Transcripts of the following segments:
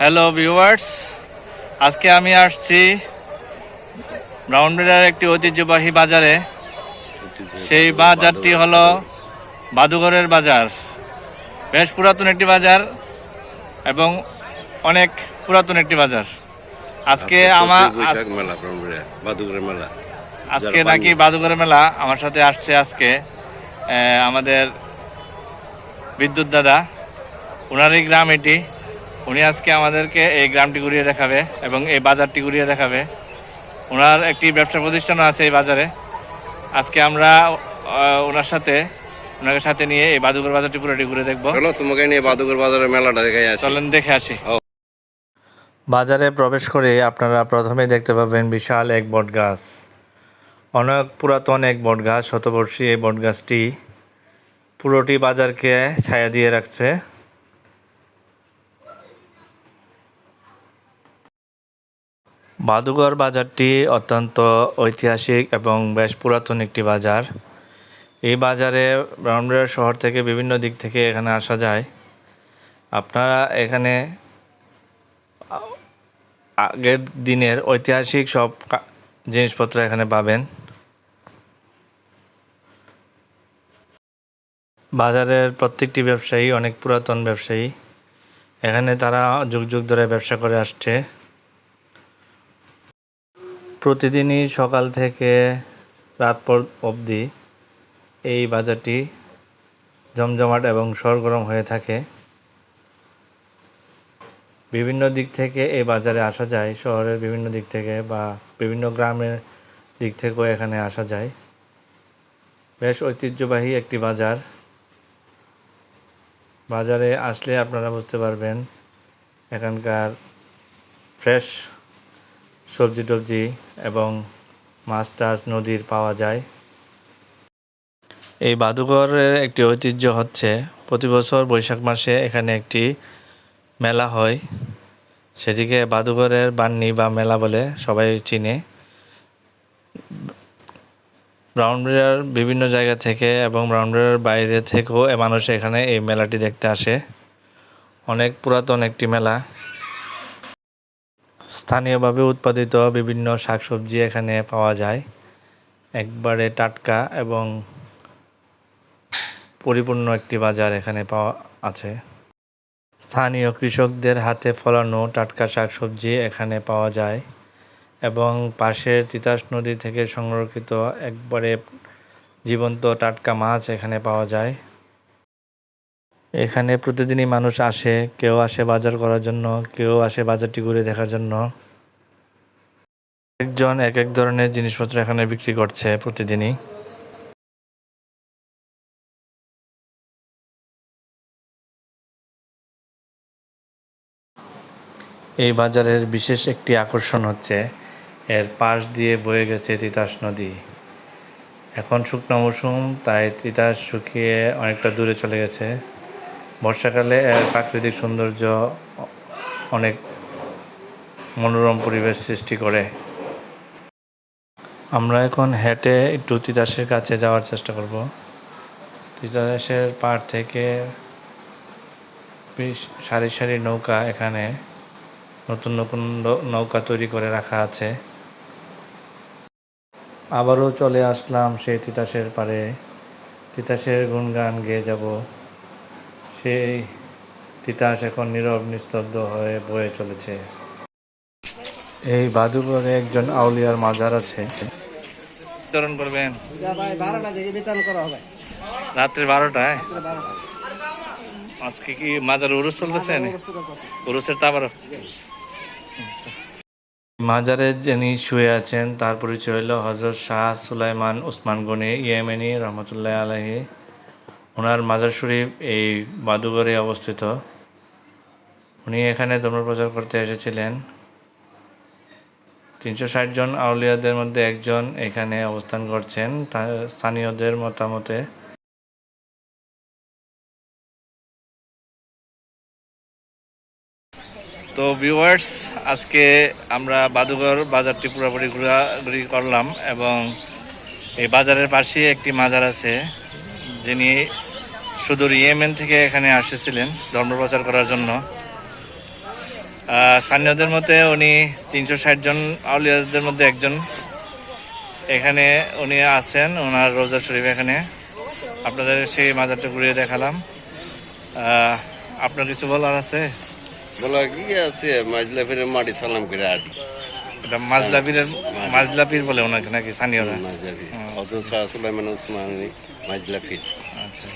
Hello viewers আজকে আমি আসছি ব্রাউনবেড়ার একটি ঐতিহ্যবাহী বাজারে। সেই বাজারটি হলো বাদুঘরের বাজার। বেশ পুরাতন একটি বাজার এবং অনেক পুরাতন একটি বাজার। আজকে আমার বাদুগুড়ের মেলা। আজকে নাকি বাদুঘরের মেলা আমার সাথে আসছে আজকে আমাদের বিদ্যুৎ দাদা। ওনারই গ্রাম এটি। উনি আজকে আমাদেরকে এই গ্রামটি ঘুরিয়ে দেখাবে এবং এই বাজারটি ঘুরিয়ে দেখাবে। ওনার একটি ব্যবসা প্রতিষ্ঠানও আছে এই বাজারে। আজকে আমরা ওনার সাথে ওনাকে সাথে নিয়ে এই বাদুঘর বাজারটি পুরোটি ঘুরে দেখব। চলো তোমাকে নিয়ে বাদুগুর বাজারের মেলাটা দেখাই আসি। চলেন দেখে আসি। ও। বাজারে প্রবেশ করে আপনারা প্রথমে দেখতে পাবেন বিশাল এক বট গাছ অনেক পুরাতন এক বট গাছ শতবর্ষী এই বট গাছটি পুরোটি বাজারকে ছায়া দিয়ে রাখছে। বাদুঘর বাজারটি অত্যন্ত ঐতিহাসিক এবং বেশ পুরাতন একটি বাজার। এই বাজারে ব্রাহ্মণবাড়িয়া শহর থেকে বিভিন্ন দিক থেকে এখানে আসা যায়। আপনারা এখানে আগের দিনের ঐতিহাসিক সব জিনিসপত্র এখানে পাবেন। বাজারের প্রত্যেকটি ব্যবসায়ী অনেক পুরাতন ব্যবসায়ী। এখানে তারা যুগ যুগ ধরে ব্যবসা করে আসছে। প্রতিদিনই সকাল থেকে রাত পর অবধি এই বাজারটি জমজমাট এবং সরগরম হয়ে থাকে। বিভিন্ন দিক থেকে এই বাজারে আসা যায়, শহরের বিভিন্ন দিক থেকে বা বিভিন্ন গ্রামের দিক থেকেও এখানে আসা যায়। বেশ ঐতিহ্যবাহী একটি বাজার। বাজারে আসলে আপনারা বুঝতে পারবেন, এখানকার ফ্রেশ সবজি টবজি এবং মাছ টাছ নদীর পাওয়া যায়। এই বাদুঘরের একটি ঐতিহ্য হচ্ছে, প্রতি বছর বৈশাখ মাসে এখানে একটি মেলা হয়। সেটিকে বাদুঘরের বান্নি বা মেলা বলে সবাই চিনে। ব্রাউনবাড়িয়ার বিভিন্ন জায়গা থেকে এবং ব্রাউনবাড়িয়ার বাইরে থেকেও মানুষ এখানে এই মেলাটি দেখতে আসে। অনেক পুরাতন একটি মেলা। স্থানীয়ভাবে উৎপাদিত বিভিন্ন শাকসবজি এখানে পাওয়া যায়। একবারে টাটকা এবং পরিপূর্ণ একটি বাজার এখানে পাওয়া আছে। স্থানীয় কৃষকদের হাতে ফলানো টাটকা শাকসবজি এখানে পাওয়া যায় এবং পাশের তিতাস নদী থেকে সংরক্ষিত একবারে জীবন্ত টাটকা মাছ এখানে পাওয়া যায়। এখানে প্রতিদিনই মানুষ আসে, কেউ আসে বাজার করার জন্য, কেউ আসে বাজারটি ঘুরে দেখার জন্য। একজন এক এক ধরনের জিনিসপত্র এখানে বিক্রি করছে প্রতিদিনই। এই বাজারের বিশেষ একটি আকর্ষণ হচ্ছে, এর পাশ দিয়ে বয়ে গেছে তিতাস নদী। এখন শুকনো মৌসুম, তাই তিতাস শুকিয়ে অনেকটা দূরে চলে গেছে। বর্ষাকালে, এর প্রাকৃতিক সৌন্দর্য অনেক মনোরম পরিবেশ সৃষ্টি করে। আমরা এখন হেঁটে একটু তিতাসের কাছে যাওয়ার চেষ্টা করব। তিতাসের পাড় থেকে সারি সারি নৌকা এখানে নতুন নতুন নৌকা তৈরি করে রাখা আছে। আবারও চলে আসলাম সেই তিতাসের পারে। তিতাসের গুণগান গেয়ে যাব। সেই তিতাস এখন নীরব নিস্তব্ধ হয়ে বয়ে চলেছে। এই বাদুঘরে একজন আউলিয়ার মাজার আছে। বিতরণ করবেন? যা ভাই বারোটা থেকে বিতরণ করা হবে। রাত্রি বারোটায়? বারোটা। আজকে কি মাজার উরুস চলতেছে উরুসের তা আবার মাজারে যিনি শুয়ে আছেন তার পরিচয় হলো হজরত শাহ সুলাইমান উসমান গনি ইয়েমেনি রহমতুল্লাহ আলহি ওনার মাজার শরীফ এই বাদুঘরে অবস্থিত। উনি এখানে ধর্ম প্রচার করতে এসেছিলেন। তিনশো ষাট জন আউলিয়াদের মধ্যে একজন এখানে অবস্থান করছেন স্থানীয়দের মতামতে। তো ভিউয়ার্স আজকে আমরা বাদুঘর বাজারটি পুরোপুরি ঘোরাঘুরি করলাম এবং এই বাজারের পাশে একটি মাজার আছে। যিনি সুদূর ইয়েমেন থেকে এখানে এসেছিলেন ধর্ম প্রচার করার জন্য স্থানীয়দের মতে উনি তিনশো ষাট জন আউলিয়াদের মধ্যে একজন। এখানে উনি আছেন, ওনার রোজা শরীফ এখানে। আপনাদের সেই মাজারটা ঘুরিয়ে দেখালাম। আপনার কিছু বলার আছে? বলা কি আছে? মাজলা ফিরে মাটি সালাম করে আটি এটা মাজলা পীরের বলে ওনাকে নাকি স্থানীয়রা? মাজাবি অত সুলাইমান উসমানী মাজলা আচ্ছা।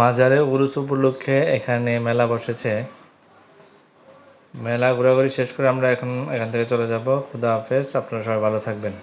মাজারে উরুস উপলক্ষে এখানে মেলা বসেছে। মেলা ঘোরাঘুরি শেষ করে আমরা এখন এখান থেকে চলে যাব। খুদা হাফেজ আপনারা সবাই ভালো থাকবেন।